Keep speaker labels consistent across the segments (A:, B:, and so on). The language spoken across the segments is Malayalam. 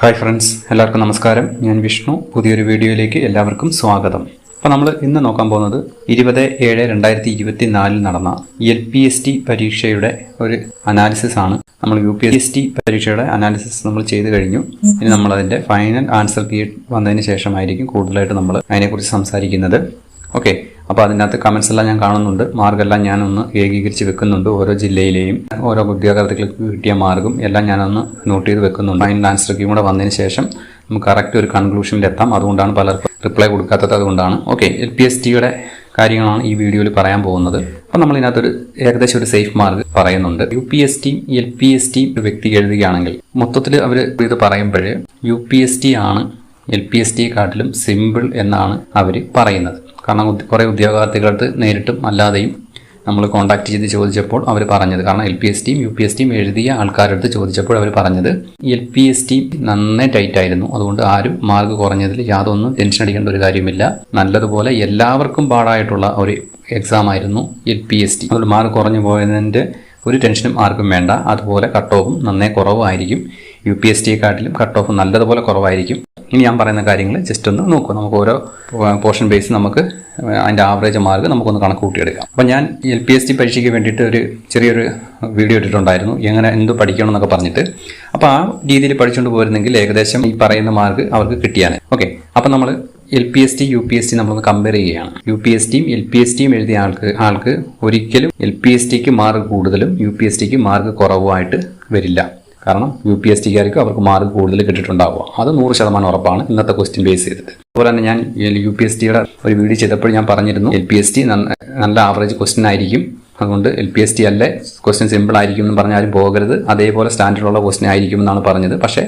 A: ഹായ് ഫ്രണ്ട്സ് എല്ലാവർക്കും നമസ്കാരം. ഞാൻ വിഷ്ണു. പുതിയൊരു വീഡിയോയിലേക്ക് എല്ലാവർക്കും സ്വാഗതം. അപ്പോൾ നമ്മൾ ഇന്ന് നോക്കാൻ പോകുന്നത് ഇരുപത് ഏഴ് രണ്ടായിരത്തി ഇരുപത്തി നാലിൽ നടന്ന എൽ പി എസ് ടി പരീക്ഷയുടെ ഒരു അനാലിസിസ് ആണ്. നമ്മൾ യു പി എസ് ടി പരീക്ഷയുടെ അനാലിസിസ് നമ്മൾ ചെയ്ത് കഴിഞ്ഞു. ഇനി നമ്മൾ അതിന്റെ ഫൈനൽ ആൻസർ കീ വന്നതിന് ശേഷമായിരിക്കും കൂടുതലായിട്ട് നമ്മൾ അതിനെക്കുറിച്ച് സംസാരിക്കുന്നത്. ഓക്കെ അപ്പോൾ അതിനകത്ത് കമൻസ് എല്ലാം ഞാൻ കാണുന്നുണ്ട്. മാർഗെല്ലാം ഞാനൊന്ന് ഏകീകരിച്ച് വെക്കുന്നുണ്ട് ഓരോ ജില്ലയിലെയും. ഓരോ ഉദ്യോഗാർത്ഥികൾക്ക് കിട്ടിയ മാർഗും എല്ലാം ഞാനൊന്ന് നോട്ട് ചെയ്ത് വെക്കുന്നുണ്ട്. അതിന്റെ ആൻസർ കൂടെ വന്നതിന് ശേഷം നമുക്ക് കറക്റ്റ് ഒരു കൺക്ലൂഷനിൽ എത്താം. അതുകൊണ്ടാണ് പലർക്കും റിപ്ലൈ കൊടുക്കാത്തത് അതുകൊണ്ടാണ്. ഓക്കെ എൽ പി എസ് ടിയുടെ കാര്യങ്ങളാണ് ഈ വീഡിയോയിൽ പറയാൻ പോകുന്നത്. അപ്പോൾ നമ്മൾ ഇതിനകത്തൊരു ഏകദേശം ഒരു സേഫ് മാർക്ക് പറയുന്നുണ്ട്. U P S T L P S T വ്യക്തി എഴുതുകയാണെങ്കിൽ മൊത്തത്തിൽ അവർ ഇത് പറയുമ്പോൾ യു പി എസ് ടി ആണ് എൽ പി എസ് ടിയെക്കാട്ടിലും സിമ്പിൾ എന്നാണ് അവർ പറയുന്നത്. കാരണം കുറേ ഉദ്യോഗാർത്ഥികളടുത്ത് നേരിട്ടും അല്ലാതെയും നമ്മൾ കോൺടാക്ട് ചെയ്ത് ചോദിച്ചപ്പോൾ അവർ പറഞ്ഞത്. കാരണം എൽ പി എസ് ടിയും യു പി എസ് ടിയും എഴുതിയ ആൾക്കാരടുത്ത് ചോദിച്ചപ്പോൾ അവർ പറഞ്ഞത് എൽ പി എസ് ടി നന്നേ ടൈറ്റ് ആയിരുന്നു. അതുകൊണ്ട് ആരും മാർക്ക് കുറഞ്ഞതിൽ യാതൊന്നും ടെൻഷൻ അടിക്കേണ്ട ഒരു കാര്യമില്ല. നല്ലതുപോലെ എല്ലാവർക്കും പാടായിട്ടുള്ള ഒരു എക്സാം ആയിരുന്നു എൽ പി എസ് ടി അതുകൊണ്ട് മാർക്ക് കുറഞ്ഞു പോയതിന്റെ ഒരു ടെൻഷനും ആർക്കും വേണ്ട. അതുപോലെ കട്ട് ഓഫും നന്നേ കുറവായിരിക്കും. യു പി എസ് ടിയെക്കാട്ടിലും കട്ട് ഓഫ് നല്ലതുപോലെ കുറവായിരിക്കും. ഇനി ഞാൻ പറയുന്ന കാര്യങ്ങൾ ജസ്റ്റ് ഒന്ന് നോക്കുക നമുക്ക് ഓരോ പോർഷൻ ബേസ് നമുക്ക് അതിന്റെ ആവറേജ് മാർക്ക് നമുക്കൊന്ന് കണക്ക് കൂട്ടിയെടുക്കാം അപ്പോൾ ഞാൻ എൽ പി എസ് ടി പരീക്ഷയ്ക്ക് വേണ്ടിയിട്ട് ഒരു ചെറിയൊരു വീഡിയോ ഇട്ടിട്ടുണ്ടായിരുന്നു. എങ്ങനെ എന്ത് പഠിക്കണം എന്നൊക്കെ പറഞ്ഞിട്ട്. അപ്പോൾ ആ രീതിയിൽ പഠിച്ചുകൊണ്ട് പോരുന്നെങ്കിൽ ഏകദേശം ഈ പറയുന്ന മാർക്ക് അവർക്ക് കിട്ടിയാണ് ഓക്കെ അപ്പോൾ നമ്മൾ L P S T U P S T നമ്മളൊന്ന് കമ്പയർ ചെയ്യുകയാണ്. യു പി എസ് ടിയും എൽ പി എസ് ടിയും എഴുതിയ ആൾക്ക് ആൾക്ക് ഒരിക്കലും എൽ പി എസ് ടിക്ക് മാർക്ക് കൂടുതലും യു പി എസ് ടിക്ക് മാർക്ക് കുറവുമായിട്ട് വരില്ല. കാരണം യു പി എസ് ടിക്കാർക്ക് അവർക്ക് മാർക്ക് കൂടുതൽ കിട്ടിയിട്ടുണ്ടാവുക. അത് നൂറ് ശതമാനം ഉറപ്പാണ്. ഇന്നത്തെ ക്വസ്റ്റ്യൻ ബേസ് ചെയ്തിട്ട്. അതുപോലെ തന്നെ ഞാൻ യു പി എസ് ടിയുടെ ഒരു വീഡിയോ ചെയ്തപ്പോൾ ഞാൻ പറഞ്ഞിരുന്നു എൽ പി എസ് ടി നല്ല ആവറേജ് ക്വസ്റ്റ്യൻ ആയിരിക്കും. അതുകൊണ്ട് എൽ പി എസ് ടി അല്ലേ ക്വസ്റ്റ്യൻ സിമ്പിൾ ആയിരിക്കും എന്ന് പറഞ്ഞാലും പോകരുത്. അതേപോലെ സ്റ്റാൻഡേർഡ് ഉള്ള ക്വസ്റ്റ്യൻ ആയിരിക്കും എന്നാണ് പറഞ്ഞത്. പക്ഷേ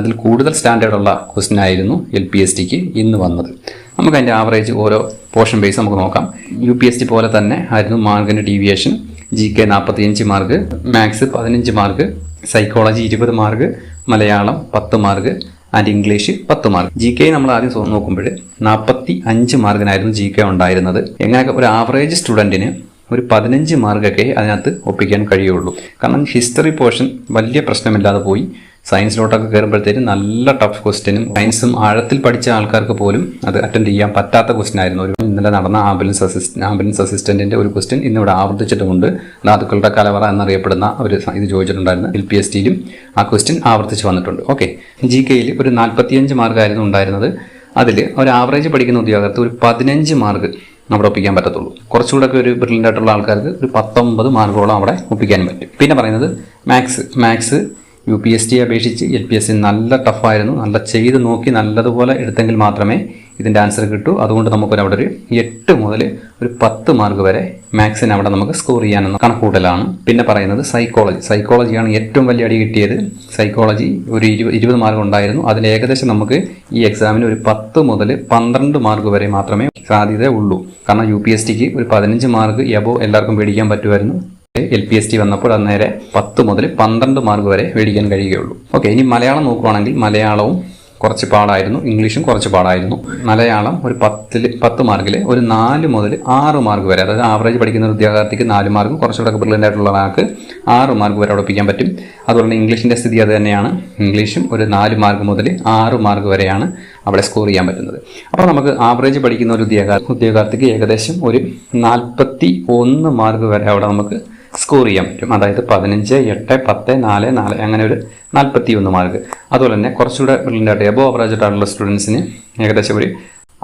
A: അതിൽ കൂടുതൽ സ്റ്റാൻഡേർഡ് ഉള്ള ക്വസ്റ്റ്യൻ ആയിരുന്നു എൽ പി എസ് ടിക്ക് ഇന്ന് വന്നത്. നമുക്ക് അതിന്റെ ആവറേജ് ഓരോ പോർഷൻ ബേസ് നമുക്ക് നോക്കാം. യു പി എസ് ടി പോലെ തന്നെ ആയിരുന്നു മാർക്കിന്റെ ഡീവിയേഷൻ ജി കെ നാൽപ്പത്തിയഞ്ച് മാർക്ക് മാത്സ് പതിനഞ്ച് മാർക്ക് സൈക്കോളജി ഇരുപത് മാർക്ക് മലയാളം പത്ത് മാർക്ക് ആൻഡ് ഇംഗ്ലീഷ് പത്ത് മാർക്ക് ജി കെ നമ്മൾ ആദ്യം നോക്കുമ്പോൾ നാൽപ്പത്തി അഞ്ച് മാർക്കിനായിരുന്നു ജി കെ ഉണ്ടായിരുന്നത്. എങ്ങനെയൊക്കെ ഒരു ആവറേജ് സ്റ്റുഡന്റിന് ഒരു പതിനഞ്ച് മാർക്കൊക്കെ അതിനകത്ത് ഒപ്പിക്കാൻ കഴിയുള്ളൂ. കാരണം ഹിസ്റ്ററി പോർഷൻ വലിയ പ്രശ്നമില്ലാതെ പോയി. സയൻസിലോട്ടൊക്കെ കയറുമ്പോഴത്തേക്കും നല്ല ടഫ് ക്വസ്റ്റ്യനും സയൻസും ആഴത്തിൽ പഠിച്ച ആൾക്കാർക്ക് പോലും അത് അറ്റൻഡ് ചെയ്യാൻ പറ്റാത്ത ക്വസ്റ്റ്യൻ ആയിരുന്നു. ഒരു ഇന്നലെ നടന്ന ആംബുലൻസ് അസിസ്റ്റ് ആംബുലൻസ് അസിസ്റ്റന്റിന്റെ ഒരു ക്വസ്റ്റ്യൻ ഇന്നിവിടെ ആവർത്തിച്ചിട്ടുമുണ്ട്. ധാതുക്കളുടെ കലവറ എന്നറിയപ്പെടുന്ന ഒരു ഇത് ചോദിച്ചിട്ടുണ്ടായിരുന്നു. എൽ പി എസ് ടിയിലും ആ ക്വസ്റ്റ്യൻ ആവർത്തിച്ച് വന്നിട്ടുണ്ട്. ഓക്കെ ജി കെയിൽ ഒരു നാൽപ്പത്തിയഞ്ച് മാർക്കായിരുന്നു ഉണ്ടായിരുന്നത്. അതിൽ ഒരു ആവറേജ് പഠിക്കുന്ന ഉദ്യോഗസ്ഥർക്ക് ഒരു പതിനഞ്ച് മാർക്ക് അവിടെ ഒപ്പിക്കാൻ പറ്റത്തുള്ളൂ. കുറച്ചുകൂടെ ഒക്കെ ഒരു ബ്രില്യന്റ് ആയിട്ടുള്ള ആൾക്കാർക്ക് ഒരു പത്തൊമ്പത് മാർക്കോളം അവിടെ ഒപ്പിക്കാൻ പറ്റും. പിന്നെ പറയുന്നത് maths maths U P S T അപേക്ഷിച്ച് എൽ പി എസ് സി നല്ല ടഫായിരുന്നു. നല്ല ചെയ്ത് നോക്കി നല്ലതുപോലെ എടുത്തെങ്കിൽ മാത്രമേ ഇതിന്റെ ആൻസർ കിട്ടൂ. അതുകൊണ്ട് നമുക്കൊരു അവിടെ ഒരു എട്ട് മുതൽ ഒരു പത്ത് മാർക്ക് വരെ മാത്സിന് അവിടെ നമുക്ക് സ്കോർ ചെയ്യാനെന്ന കണക്കൂട്ടലാണ്. പിന്നെ പറയുന്നത് സൈക്കോളജി സൈക്കോളജിയാണ് ഏറ്റവും വലിയ അടി കിട്ടിയത്. സൈക്കോളജി ഒരു ഇരുപത് ഇരുപത് മാർക്ക് ഉണ്ടായിരുന്നു. അതിൽ ഏകദേശം നമുക്ക് ഈ എക്സാമിന് ഒരു പത്ത് മുതൽ പന്ത്രണ്ട് മാർക്ക് വരെ മാത്രമേ സാധ്യത ഉള്ളൂ കാരണം യു പി എസ് ടിക്ക് ഒരു പതിനഞ്ച് മാർക്ക് എബോ എല്ലാവർക്കും പേടിക്കാൻ പറ്റുമായിരുന്നു. എൽ പി എസ് ടി വന്നപ്പോൾ അന്നേരെ പത്ത് മുതൽ പന്ത്രണ്ട് മാർക്ക് വരെ മേടിക്കാൻ കഴിയുകയുള്ളൂ. ഓക്കെ ഇനി മലയാളം നോക്കുവാണെങ്കിൽ മലയാളവും കുറച്ച് പാടായിരുന്നു ഇംഗ്ലീഷും കുറച്ച് പാടായിരുന്നു. മലയാളം ഒരു പത്തിൽ പത്ത് മാർക്കിൽ ഒരു നാല് മുതൽ ആറ് മാർക്ക് വരെ അതായത് ആവറേജ് പഠിക്കുന്ന ഒരു ഉദ്യോഗാർത്ഥിക്ക് നാല് മാർക്കും കുറച്ചുകൂടെ ബ്രില്യന്റ് ആയിട്ടുള്ള ആൾക്ക് ആറ് മാർക്ക് വരെ അവിടെ ഒപ്പിക്കാൻ പറ്റും. അതുപോലെ തന്നെ ഇംഗ്ലീഷിന്റെ സ്ഥിതി അത് തന്നെയാണ്. ഇംഗ്ലീഷും ഒരു നാല് മാർക്ക് മുതൽ ആറ് മാർക്ക് വരെയാണ് അവിടെ സ്കോർ ചെയ്യാൻ പറ്റുന്നത്. അപ്പോൾ നമുക്ക് ആവറേജ് പഠിക്കുന്ന ഒരു ഉദ്യോഗാർത്ഥി ഉദ്യോഗാർത്ഥിക്ക് ഏകദേശം ഒരു നാൽപ്പത്തി ഒന്ന് മാർക്ക് വരെ അവിടെ നമുക്ക് സ്കോർ ചെയ്യാൻ പറ്റും. അതായത് പതിനഞ്ച് എട്ട് പത്ത് നാല് നാല് അങ്ങനെ ഒരു നാൽപ്പത്തി ഒന്ന് മാർക്ക് അതുപോലെ തന്നെ കുറച്ചുകൂടെ ബ്രില്യന്റ് എബോ ആവറേജ് ആയിട്ടുള്ള സ്റ്റുഡൻസിന് ഏകദേശം ഒരു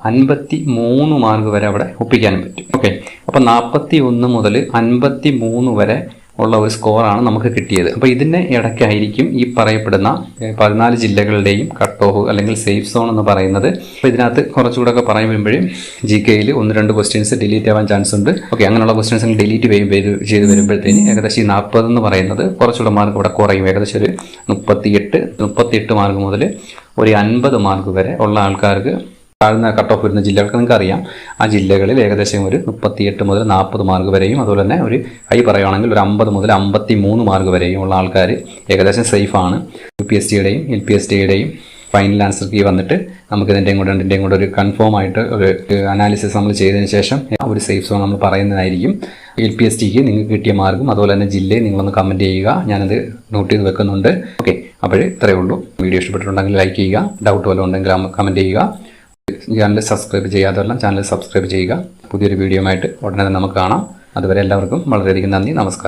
A: അൻപത്തി മൂന്ന് മാർക്ക് വരെ അവിടെ ഒപ്പിക്കാനും പറ്റും. ഓക്കെ അപ്പോൾ നാൽപ്പത്തി ഒന്ന് മുതൽ അൻപത്തി മൂന്ന് വരെ ഉള്ള ഒരു സ്കോറാണ് നമുക്ക് കിട്ടിയത്. അപ്പോൾ ഇതിന്റെ ഇടയ്ക്കായിരിക്കും ഈ പറയപ്പെടുന്ന പതിനാല് ജില്ലകളുടെയും കട്ട് ഓഫ് അല്ലെങ്കിൽ സേഫ് സോൺ എന്ന് പറയുന്നത്. അപ്പോൾ ഇതിനകത്ത് കുറച്ചുകൂടെ ഒക്കെ പറയുമ്പോഴും ജി കെയിൽ ഒന്ന് രണ്ട് ക്വസ്റ്റ്യൻസ് ഡിലീറ്റ് ആവാൻ ചാൻസ് ഉണ്ട്. ഓക്കെ അങ്ങനെയുള്ള ക്വസ്റ്റ്യൻസ് ഡിലീറ്റ് ചെയ്ത് വരുമ്പോഴത്തേന് ഏകദേശം ഈ നാൽപ്പത് എന്ന് പറയുന്നത് കുറച്ചുകൂടെ മാർക്ക് ഇവിടെ കുറയും. ഏകദേശം ഒരു മുപ്പത്തിയെട്ട് മുപ്പത്തിയെട്ട് മാർക്ക് മുതൽ ഒരു അൻപത് മാർക്ക് വരെ ഉള്ള ആൾക്കാർക്ക് താഴ്ന്ന കട്ട് ഓഫ് വരുന്ന ജില്ലകൾക്ക് നിങ്ങൾക്ക് അറിയാം ആ ജില്ലകളിൽ ഏകദേശം ഒരു മുപ്പത്തിയെട്ട് മുതൽ നാൽപ്പത് മാർക്ക് വരെയും അതുപോലെ തന്നെ ഒരു ഹൈ പറയുകയാണെങ്കിൽ ഒരു അമ്പത് മുതൽ അമ്പത്തി മൂന്ന് മാർക്ക് വരെയും ഉള്ള ആൾക്കാർ ഏകദേശം സേഫാണ് യു പി എസ് ടിയുടെയും എൽ പി എസ് ടിയുടെയും ഫൈനൽ ആൻസർ കീ വന്നിട്ട് നമുക്ക് ഇതിന്റെയും കൂടെ രണ്ടിന്റെയും കൂടെ ഒരു കൺഫേം ആയിട്ട് ഒരു അനാലിസിസ് നമ്മൾ ചെയ്തതിന് ശേഷം ഒരു സേഫ് സോൺ നമ്മൾ പറയുന്നതായിരിക്കും എൽ പി എസ് ടിക്ക് നിങ്ങൾക്ക് കിട്ടിയ മാർക്കും അതുപോലെ തന്നെ ജില്ലയെ നിങ്ങളൊന്ന് കമന്റ് ചെയ്യുക. ഞാനത് നോട്ട് ചെയ്ത് വെക്കുന്നുണ്ട്. ഓക്കെ അപ്പോൾ ഇത്രയേ ഉള്ളൂ. വീഡിയോ ഇഷ്ടപ്പെട്ടിട്ടുണ്ടെങ്കിൽ ലൈക്ക് ചെയ്യുക. ഡൗട്ട് വല്ലതും ഉണ്ടെങ്കിൽ കമന്റ് ചെയ്യുക. ചാനൽ സബ്സ്ക്രൈബ് ചെയ്യാത്തവരെല്ലാം ചാനൽ സബ്സ്ക്രൈബ് ചെയ്യുക. പുതിയൊരു വീഡിയോ ആയിട്ട് ഉടനെ തന്നെ നമുക്ക് കാണാം. അതുവരെ എല്ലാവർക്കും വളരെയധികം നന്ദി. നമസ്കാരം.